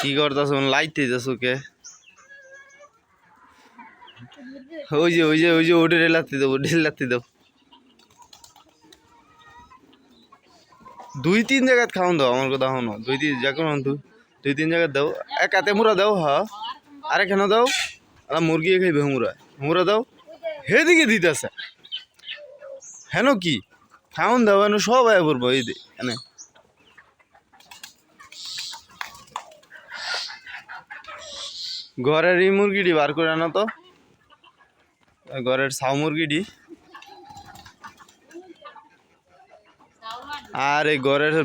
কি করতেছ? লাইতে যাচ্ছ কে? ওই যে ওই যে ওই যে ওটা লাত্তি দেবো লাত্তি দেবো। দুই, তিন জায়গাত খাওয়ান দাও, আমার কথা হনো দুই, তিন যখন দুই দুই, তিন জায়গাত দাও। এক কাতে মুরা দাও, হা। আরে কেন দাও। আর মুরগি খাইবে হুমুরা। হুমুরা দাও। হে হেদিকে দিতেছে। হেন কি? খাওন দাও এনে সব আয় পড়ব, এই দে ঘরের এই মুরগিটি বার করে আনো তো। ঘরের ছাউ মুরগিটি। আর এই ঘরের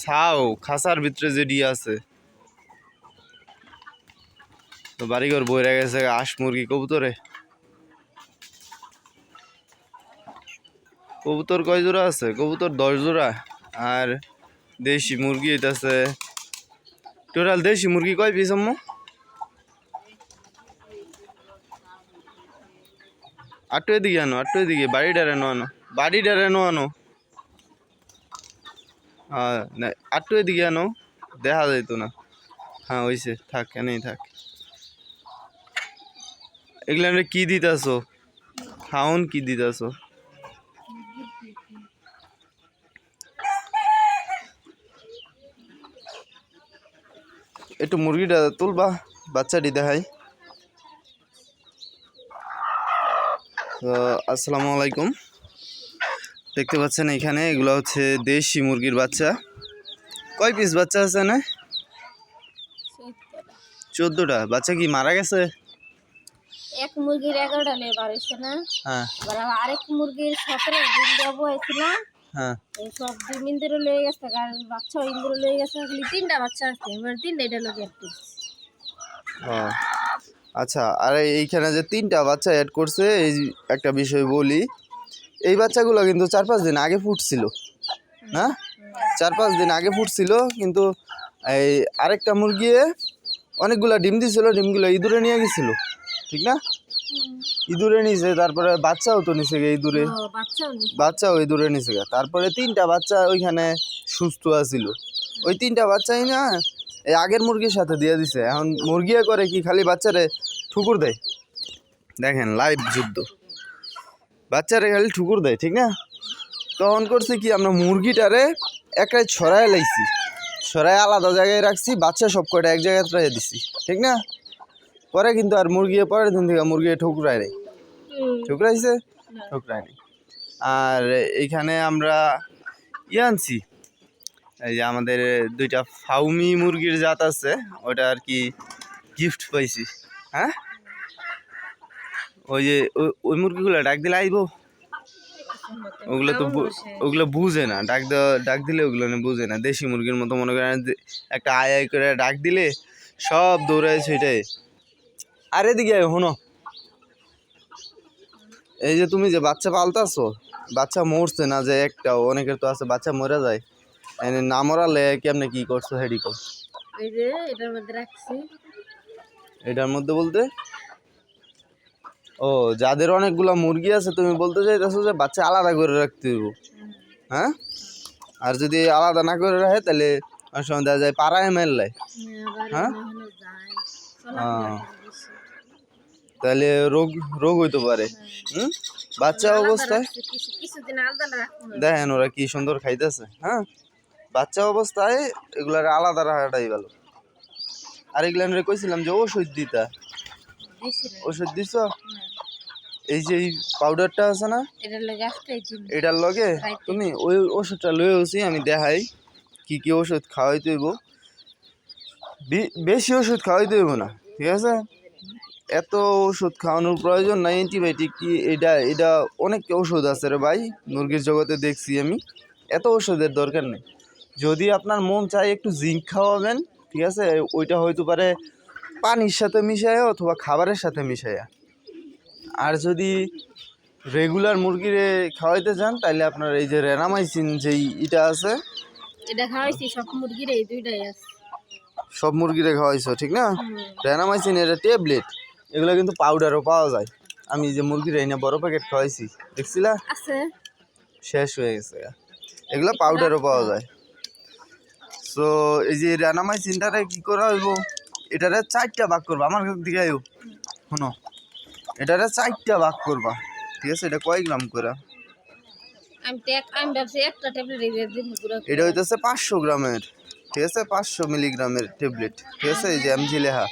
ছাউ খাসার ভিতরে যেটি আছে। তো বাড়িঘর বইরা গেছে আস মুরগি কবুতরে। কবুতর কয় জোড়া আছে? কবুতর দশ জোড়া। আর দেশি মুরগি এটা আছে টোটাল দেশি মুরগি কয় পিস আটটু এদিকে আনো আটটু এদিকে বাড়ি ডারে নো আনো বাড়ি ডারে নো আনো। হ্যাঁ না আটটু এদিকে আনো, দেখা যাইতো না। হ্যাঁ হইছে, থাক, এনেই থাক। এগুলা কি দিতাছো? খাওন কি দিতাছো? একটু মুরগিটা তুলবা, বাচ্চাটি দেখাই। তো আসসালামু আলাইকুম। দেখতে পাচ্ছেন এখানে এগুলো হচ্ছে দেশি মুরগির বাচ্চা। কয় পিস বাচ্চা আছে না চোদ্দোটা। বাচ্চা কি মারা গেছে? এক মুরগির এগারোটা লেবার হয়েছে না? হ্যাঁ। আরেক মুরগির সতেরো দিন দেবো হয়েছিলাম হ্যাঁ। সব ডিম ইন্দুরে লয়ে গেছে আর বাচ্চাও ইন্দুরে লয়ে গেছে। তিনটা বাচ্চা আছে এবার তিনটা এটা লোক একটু আচ্ছা আর এইখানে যে তিনটা বাচ্চা অ্যাড করছে এই একটা বিষয় বলি। এই বাচ্চাগুলো কিন্তু চার পাঁচ দিন আগে ফুটছিল। না চার পাঁচ দিন আগে ফুটছিল কিন্তু এই আরেকটা মুরগি অনেকগুলা ডিম দিছিল ডিমগুলো ইঁদুরে নিয়ে গেছিল। ঠিক না? ইঁদুরে নিছে তারপরে বাচ্চাও তো নিছে গে ইঁদুরে। বাচ্চাও ইঁদুরে নিছে গে। তারপরে তিনটা বাচ্চা ওইখানে সুস্থ আছিল। ওই তিনটা বাচ্চাই না এই আগের মুরগির সাথে দিয়ে দিছে। এখন মুরগি করে কি খালি বাচ্চারে ঠুকুর দেয়? দেখেন লাইভ যুদ্ধ। বাচ্চারে খালি ঠুকুর দেয় ঠিক না? তখন করছে কি আমরা মুরগিটারে একাই ছড়ায় লাইছি। ছড়ায় আলাদা জায়গায় রাখছি বাচ্চা সব কটা এক জায়গায় রেখে দিছি ঠিক না? পরে কিন্তু আর মুরগি পরের দিন থেকে মুরগি ঠুকরায় নেই। ঠুকরাইছে? ঠুকরায় নেই। আর এইখানে আমরা ইয়ে আনছি এই যে আমাদের দুইটা ফাউমি মুরগির জাত আছে ওটা আর কি গিফট পাইছি হ্যাঁ? ওই যে ওই- মুরগিগুলো ডাক দিলে আইবো? ওগুলো তো ওগুলো বুঝে না, ডাক ডাক দিলে ওগুলো বুঝে না। দেশি মুরগির মতো মনে করেন একটা আয় আয় করে ডাক দিলে সব দৌড়ায় সেটাই আর এদিকে শোনো। এই যে তুমি যে বাচ্চা পালতাছো, বাচ্চা মরছে না যে একটা অনেকের তো আছে, বাচ্চা মরে যায়। এনে না মরালে কেমনে কি করছ হেডি কর এই যে এটার মধ্যে রাখছি। এটার মধ্যে বলতে? ও যাদের অনেকগুলা মুরগি আছে তুমি বলতে চাইতেছো যে বাচ্চা আলাদা করে রাখতে হইব। হ্যাঁ? আর যদি আলাদা না করে রাখে তাহলে অনেক সময় দেখা যায় পাড়ায় মেললে হ্যাঁ? হ্যাঁ। তাহলে রোগ রোগ হইতে পারে। হুম? বাচ্চা অবস্থায়। দেখেন ওরা কি সুন্দর খাইতেছে হ্যাঁ? বাচ্চা অবস্থায় এগুলার আলাদা রাখাটাই ভালো। আর এগুলার কইছিলাম যে ওষুধ দিতা। ওষুধ দিছ? এই যে পাউডারটা আছে না? এটার লগে। তুমি ওই ওষুধটা লয়ে আসি আমি দেখাই কি কি ওষুধ খাওয়াইতে হইব। বে- বেশি ওষুধ খাওয়াইতে হইব না ঠিক আছে? এত ওষুধ খাওয়ানোর প্রয়োজন নাই অ্যান্টিবায়োটিক কি এটা এটা অনেক ওষুধ আছে রে ভাই মুরগির জগতে দেখছি আমি। এত ওষুধের দরকার নেই। যদি আপনার মন চায় একটু জিঙ্ক খাওয়াবেন ঠিক আছে? ওইটা হয়তো পারে পানির সাথে মিশায়া অথবা খাবারের সাথে মিশায়া। আর যদি রেগুলার মুরগিরে খাওয়াইতে চান তাহলে আপনার এই যে রেনামাইসিন যেই ইটা আছে এটা খাওয়াইছি সব মুরগির এই দুইটাই আছে। সব মুরগিরে খাওয়াইছো ঠিক না। রেনামাইসিন এটা ট্যাবলেট এগুলো কিন্তু পাউডারও পাওয়া যায়। আমি যে মুরগির এই না বড় প্যাকেট খাওয়াইছি দেখছিলা? শেষ হয়ে গেছে। এগুলো পাউডারও পাওয়া যায়। সো সো এই যে রানামাই চিন্তাটা কি করা হইব? এটারে চারটা ভাগ করবা আমার দিকে আইও। শোনো এটারে চারটা ভাগ করবা। ঠিক আছে এটা কয় গ্রাম করে তো এটা হইতেছে পাঁচশো গ্রামের। ঠিক আছে পাঁচশো মিলিগ্রামের ট্যাবলেট ঠিক আছে এই যে এমজি লেখা।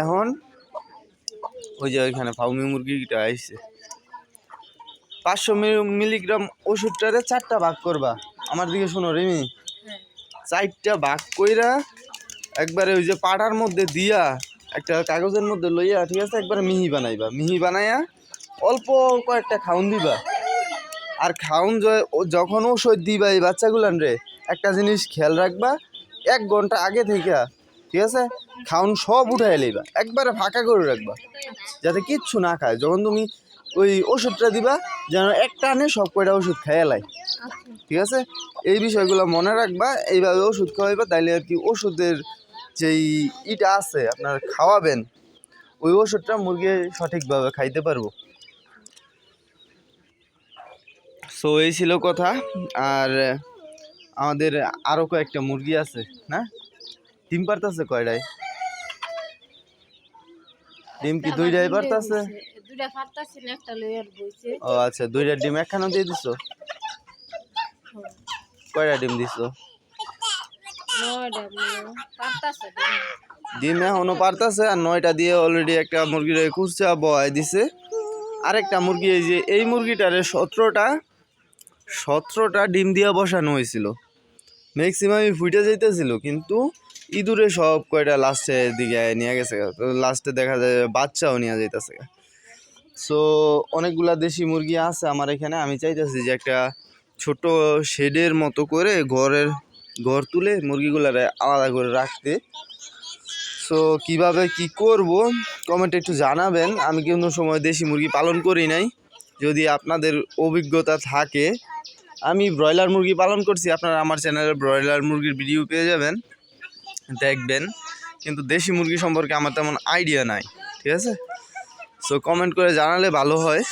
এখন ওই যে ওইখানে ফাউমি মুরগিটা আইছে। পাঁচশো মিলিগ্রাম ওষুধটারে চারটা ভাগ করবা। আমার দিকে শোনো রিমি। চারটা ভাগ কইরা একবারে ওই যে পাটার মধ্যে দিয়া একটা কাগজের মধ্যে লইয়া, ঠিক আছে, একবারে মিহি বানাইবা। মিহি বানাইয়া অল্প কয়েকটা খাউন দিবা। আর খাউন যখন ওষুধ দিবা এই বাচ্চাগুলান রে, একটা জিনিস খেয়াল রাখবা, এক ঘণ্টা আগে থেকে ঠিক আছে, খাউন সব উঠাই লইবা, একবারে ফাঁকা করে রাখবা, যাতে কিচ্ছু না খায়। যখন তুমি ওই ওষুধটা দিবা, যেন একটা আনে সব কয়টা ওষুধ খাইয়া ঠিক আছে? এই বিষয়গুলো মনে রাখবা এইভাবে ওষুধ খাওয়াইবা তাইলে আর কি ওষুধের যেই ইটা আছে আপনার খাওয়াবেন ওই ওষুধটা মুরগি সঠিকভাবে খাইতে পারব। সো এই ছিল কথা আর আমাদের আরও কয়েকটা মুরগি আছে না? ডিম পারতাছে কয়টায় ডিম কি দুইটাই পারতাছে? ও আচ্ছা দুইটা ডিম একখানে দিয়ে দিছো? কয়টা ডিম দিছো? ডিম? এখনও পারতাছে আর নয়টা দিয়ে অলরেডি একটা মুরগির কুচা বয় দিছে। আরেকটা মুরগি এই যে এই মুরগিটারে সতেরোটা সতেরোটা ডিম দিয়া বসানো হয়েছিল। ম্যাক্সিমামই ফুটে যাইতেছিল কিন্তু ইঁদুরে সব কয়টা লাস্টের দিকে নিয়ে গেছে। লাস্টে দেখা যায় বাচ্চাও নিয়ে যাইতেছে। সো অনেকগুলা দেশি মুরগি আছে আমার এখানে। আমি চাইতেছি যে একটা ছোট শেডের মতো করে ঘরের ঘর তুলে মুরগিগুলারে আলাদা করে রাখতে। সো কীভাবে কি করব? কমেন্টে একটু জানাবেন। আমি কিন্তু সময় দেশি মুরগি পালন করি নাই। যদি আপনাদের অভিজ্ঞতা থাকে, আমি ব্রয়লার মুরগি পালন করছি। আপনারা আমার চ্যানেলে ব্রয়লার মুরগির ভিডিও পেয়ে যাবেন, দেখবেন। কিন্তু দেশি মুরগি সম্পর্কে আমার তেমন আইডিয়া নাই, ঠিক আছে? সো কমেন্ট করে জানালে ভালো হয়।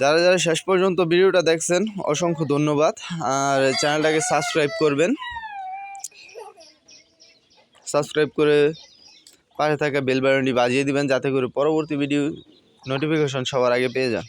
যারা যারা শেষ পর্যন্ত ভিডিওটা দেখছেন, অসংখ্য ধন্যবাদ। আর চ্যানেলটাকে সাবস্ক্রাইব করবেন। সাবস্ক্রাইব করে পাশে থাকা বেল বাটনটি বাজিয়ে দিবেন, যাতে করে পরবর্তী ভিডিও নোটিফিকেশন সবার আগে পেয়ে যান।